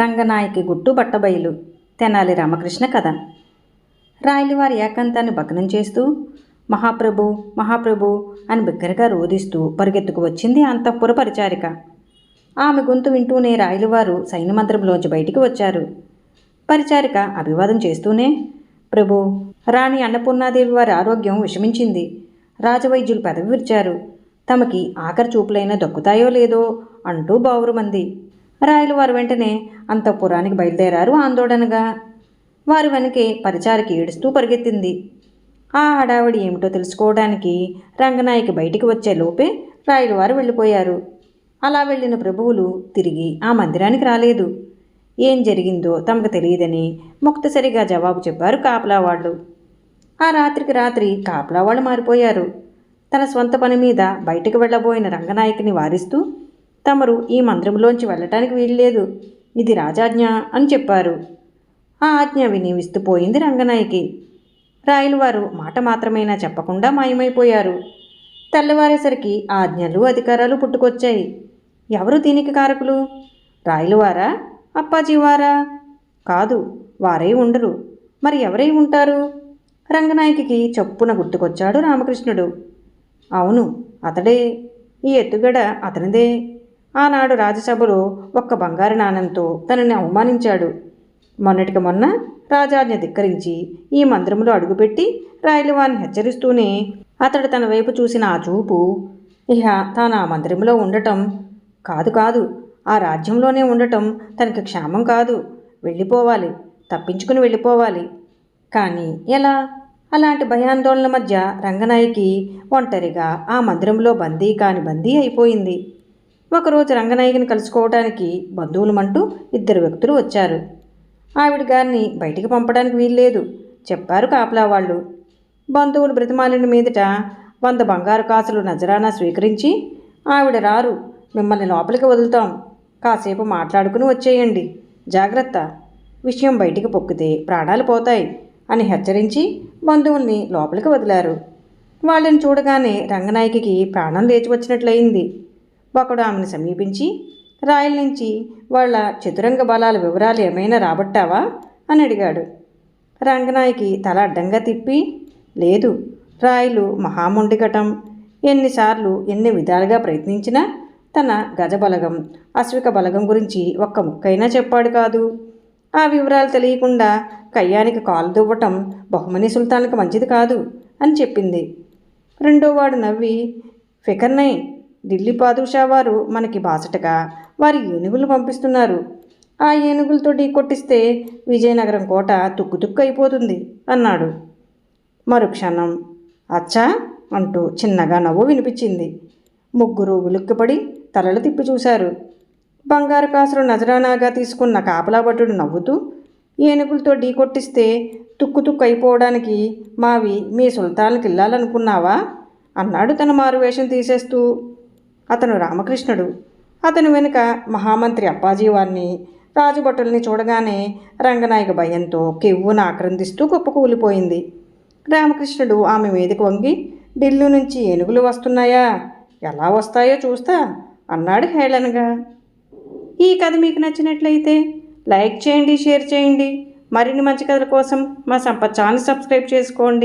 రంగనాయకి గుట్టు బట్టబయలు. తెనాలి రామకృష్ణ కథ. రాయలవారి ఏకాంతాన్ని భగ్నం చేస్తూ మహాప్రభు మహాప్రభు అని బిగ్గరగా రోదిస్తూ పరిగెత్తుకు వచ్చింది అంతఃపుర పరిచారిక. ఆమె గొంతు వింటూనే రాయలవారు సైన్యమంత్రంలోంచి బయటికి వచ్చారు. పరిచారిక అభివాదం చేస్తూనే ప్రభు రాణి అన్నపూర్ణాదేవి వారి ఆరోగ్యం విషమించింది. రాజవైద్యులు పెదవి విరిచారు. తమకి ఆఖరి చూపులైనా దక్కుతాయో లేదో అంటూ బావురుమంది. రాయలు వారు వెంటనే అంతఃపురానికి బయలుదేరారు ఆందోళనగా. వారి వెనకే పరిచారికి ఏడుస్తూ పరిగెత్తింది. ఆ హడావిడి ఏమిటో తెలుసుకోవడానికి రంగనాయకి బయటికి వచ్చే లోపే రాయలు వారు వెళ్ళిపోయారు. అలా వెళ్ళిన ప్రభువులు తిరిగి ఆ మందిరానికి రాలేదు. ఏం జరిగిందో తమకు తెలియదని ముక్తసరిగా జవాబు చెప్పారు కాపలా వాళ్ళు ఆ రాత్రికి రాత్రి కాపలా వాళ్ళు మారిపోయారు. తన స్వంత పని మీద బయటకు వెళ్ళబోయిన రంగనాయకిని వారిస్తూ తమరు ఈ మందిరంలోంచి వెళ్ళటానికి వీల్లేదు. ఇది రాజాజ్ఞ అని చెప్పారు. ఆ ఆజ్ఞ విని విస్తుపోయింది రంగనాయకి. రాయలవారు మాట మాత్రమైనా చెప్పకుండా మాయమైపోయారు. తెల్లవారేసరికి ఆజ్ఞలు అధికారాలు పుట్టుకొచ్చాయి. ఎవరు దీనికి కారకులు? రాయలవారా? అప్పాజీవారా కాదు వారై ఉండరు. మరి ఎవరై ఉంటారు? రంగనాయకికి చప్పున గుర్తుకొచ్చాడు రామకృష్ణుడు. అవును అతడే. ఈ ఎత్తుగడ అతనిదే. ఆనాడు రాజ్యసభలో ఒక్క బంగారు నాణంతో తనని అవమానించాడు. మొన్నటికి మొన్న రాజాజ్ఞ ధిక్కరించి ఈ మందిరంలో అడుగుపెట్టి రాయలవాన్ని హెచ్చరిస్తూనే అతడు తన వైపు చూసిన ఆ చూపు ఇహ తాను ఆ మందిరంలో ఉండటం కాదు కాదు ఆ రాజ్యంలోనే ఉండటం తనకి క్షేమం కాదు. వెళ్ళిపోవాలి తప్పించుకుని వెళ్ళిపోవాలి. కానీ ఎలా? అలాంటి భయాందోళన మధ్య రంగనాయకి ఒంటరిగా ఆ మందిరంలో బందీ కాని బందీ అయిపోయింది. ఒకరోజు రంగనాయకిని కలుసుకోవడానికి బంధువులమంటూ ఇద్దరు వ్యక్తులు వచ్చారు. ఆవిడ గారిని బయటికి పంపడానికి వీల్లేదు. చెప్పారు కాపలా వాళ్ళు. బంధువులు బ్రతిమాలిన మీదట వంద బంగారు కాసులు నజరానా స్వీకరించి ఆవిడ రారు. మిమ్మల్ని లోపలికి వదులుతాం. కాసేపు మాట్లాడుకుని వచ్చేయండి. జాగ్రత్త. విషయం బయటికి పొక్కితే ప్రాణాలు పోతాయి అని హెచ్చరించి బంధువుల్ని లోపలికి వదిలారు. వాళ్ళని చూడగానే రంగనాయకికి ప్రాణం లేచి వచ్చినట్లయింది. ఒకడు ఆమెను సమీపించి రాయల నుంచి వాళ్ళ చతురంగ బలాల వివరాలు ఏమైనా రాబట్టావా? అని అడిగాడు. రంగనాయకి తల అడ్డంగా తిప్పి లేదు రాయలు మహాముండిగటం ఎన్నిసార్లు ఎన్ని విధాలుగా ప్రయత్నించినా తన గజబలగం అశ్విక బలగం గురించి ఒక్క ముక్కైనా చెప్పాడు కాదు. ఆ వివరాలు తెలియకుండా కయ్యానికి కాలు దువ్వటం బహుమని సుల్తాన్కి మంచిది కాదు అని చెప్పింది. రెండోవాడు నవ్వి ఫికర్నై ఢిల్లీ పాదుషా వారు మనకి బాసటగా వారి ఏనుగులు పంపిస్తున్నారు. ఆ ఏనుగులతో ఢీ కొట్టిస్తే విజయనగరం కోట తుక్కు తుక్కు అయిపోతుంది అన్నాడు. మరుక్షణం అచ్చా అంటూ చిన్నగా నవ్వు వినిపించింది. ముగ్గురు ఉలుక్కుపడి తలలు తిప్పి చూశారు. బంగారు కాసులు నజరానాగా తీసుకున్న కాపలాభటుడు నవ్వుతూ ఏనుగులతో ఢీ కొట్టిస్తే తుక్కు తుక్కు అయిపోవడానికి మావి మీ సుల్తాన్కి వెళ్ళాలనుకున్నావా అన్నాడు తన మారువేషం తీసేస్తూ. అతను రామకృష్ణుడు. అతని వెనుక మహామంత్రి అప్పాజీ వారిని రాజుభటుల్ని చూడగానే రంగనాయక భయంతో కెవ్వున ఆక్రందిస్తూ కుప్పకూలిపోయింది రామకృష్ణుడు ఆమె మీదకి వంగి ఢిల్లీ నుంచి ఏనుగులు వస్తున్నాయా? ఎలా వస్తాయో చూస్తా అన్నాడు హేళనగా. ఈ కథ మీకు నచ్చినట్లయితే లైక్ చేయండి షేర్ చేయండి. మరిన్ని మంచి కథల కోసం మా సంపత్ ఛానల్ సబ్స్క్రైబ్ చేసుకోండి.